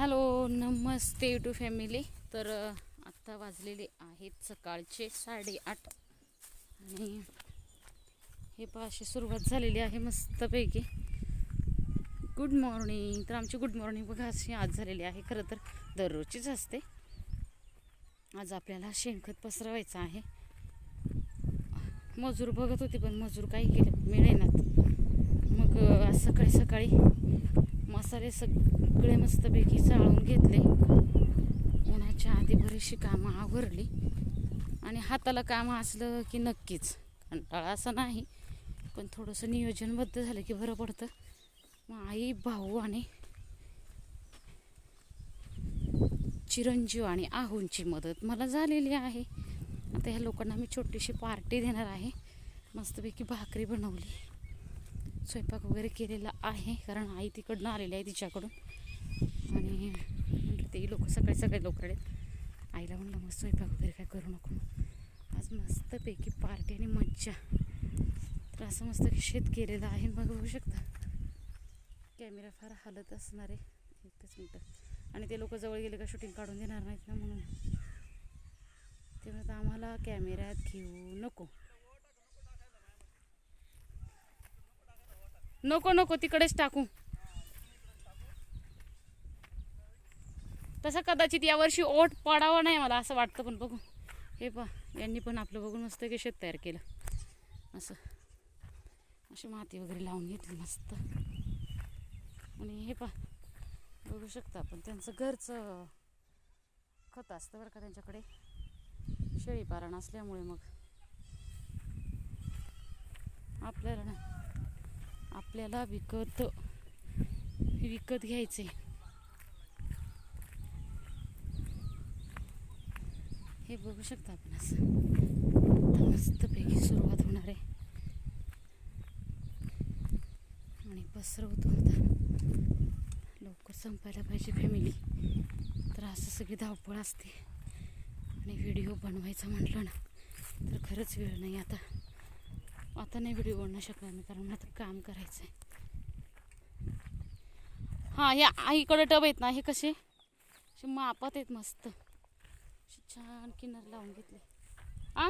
Hello Namaste to family तर आत्ता वाजलेले आहेत सकाळचे साडेआठ. आणि हे पाशी सुरुवात झालेली आहे मस्तपैकी. गुड मॉर्निंग तर आमची गुड मॉर्निंग बघा अशी आज झालेली आहे. खरं तर दररोजचीच असते. आज आपल्याला शेणखत पसरवायचं आहे. मजूर बघत होते पण मजूर काही केले मिळेनात. सकाळी सकाळी मसाले सगळे मस्तपैकी चाळून घेतले. उन्हाच्या आधी बरीचशी कामं आवरली. आणि हाताला कामं असलं की नक्कीच कंटाळा असं नाही. पण थोडंसं नियोजनबद्ध झालं की बरं पडतं. मग आई भाऊ आणि चिरंजीव आणि आहूंची मदत मला झालेली आहे. आता ह्या लोकांना मी छोटीशी पार्टी देणार आहे. मस्तपैकी भाकरी बनवली. स्वयंपाक वगैरे केलेला आहे. कारण आई तिकडनं आलेली आहे तिच्याकडून. आणि म्हटलं ते लोक सकाळी सकाळी लवकर आहेत आईला म्हणलं मग स्वयंपाक वगैरे काय करू नको. आज मस्तपैकी पार्टी आणि मज्जा. तर असं मस्त शेत केलेलं आहे. मग बघू शकता. कॅमेरा फार हालत असणार. आहे एकच मिनटं. आणि ते लोक जवळ गेले का शूटिंग काढून देणार नाहीत ना म्हणून. ते म्हणत आम्हाला कॅमेऱ्यात घेऊ नको. नको नको तिकडेच टाकू. तसं कदाचित यावर्षी ओट पडावा नाही मला असं वाटतं पण बघू. हे पा यांनी पण आपलं बघून मस्त की शेत तयार केलं. असं. अशी माती वगैरे लावून घेतली मस्त. आणि हे पा बघू शकता आपण त्यांचं घरचं खत असतं बरं का त्यांच्याकडे. शेळी पारण असल्यामुळे मग. आपल्याला ना आपल्याला विकत विकत घ्यायचे हे बघू शकता आपण असं. मस्तपैकी सुरुवात होणार आहे. आणि पसरवतो आता. लवकर संपायला पाहिजे फॅमिली तर असं सगळी धावपळ असते. आणि व्हिडिओ बनवायचा म्हटलं ना तर खरंच वेळ नाही आता. आता नाही व्हिडिओ बनवू शकणार मी कारण आता काम करायचं आहे हां या आईकडे टब आहेत ना हे कसे? असे मापात आहेत मस्त. छान किनार लावून घेतले. आ?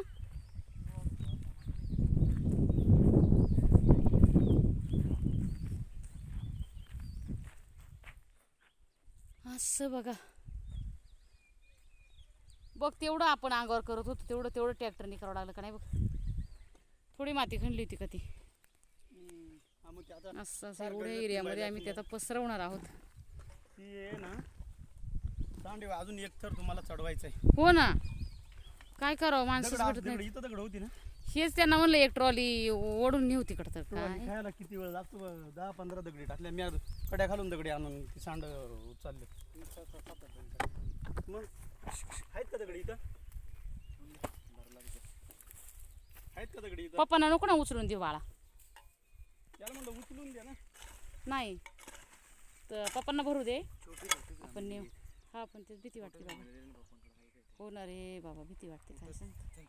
असं बघा. बघ तेवढं आपण अंगावर करत होतो तेवढं तेवढं ट्रॅक्टरने करावं लागलं का नाही बघ. थोडी माती खणली होती का ती? असं असं एवढ्या एरियामध्ये आम्ही त्याचा पसरवणार आहोत. अजून एक थर तुम्हाला चढवायचं आहे हो ना. काय करावं दगड भेटत नाही इथं दगड होती ना? हेच त्यांना म्हणलं एक ट्रॉली ओढून नेऊ तिकडं तर काय? खायला किती वेळ लागतो? दहा पंधरा दगडी टाकल्या. मी आज कड्या घालून दगडी आणून ती सांड उचलले. मग आहेत का दगडी इथं? आहेत का दगडी इथं? पप्पांना नको ना उचलून देऊ बाळा. म्हणलं उचलून द्या ना. नाही. तर पप्पांना भरू दे. आपण नेऊ. हा पण ते भीती वाटते बाबा. हो ना रे बाबा भीती वाटते. काय सांगतो?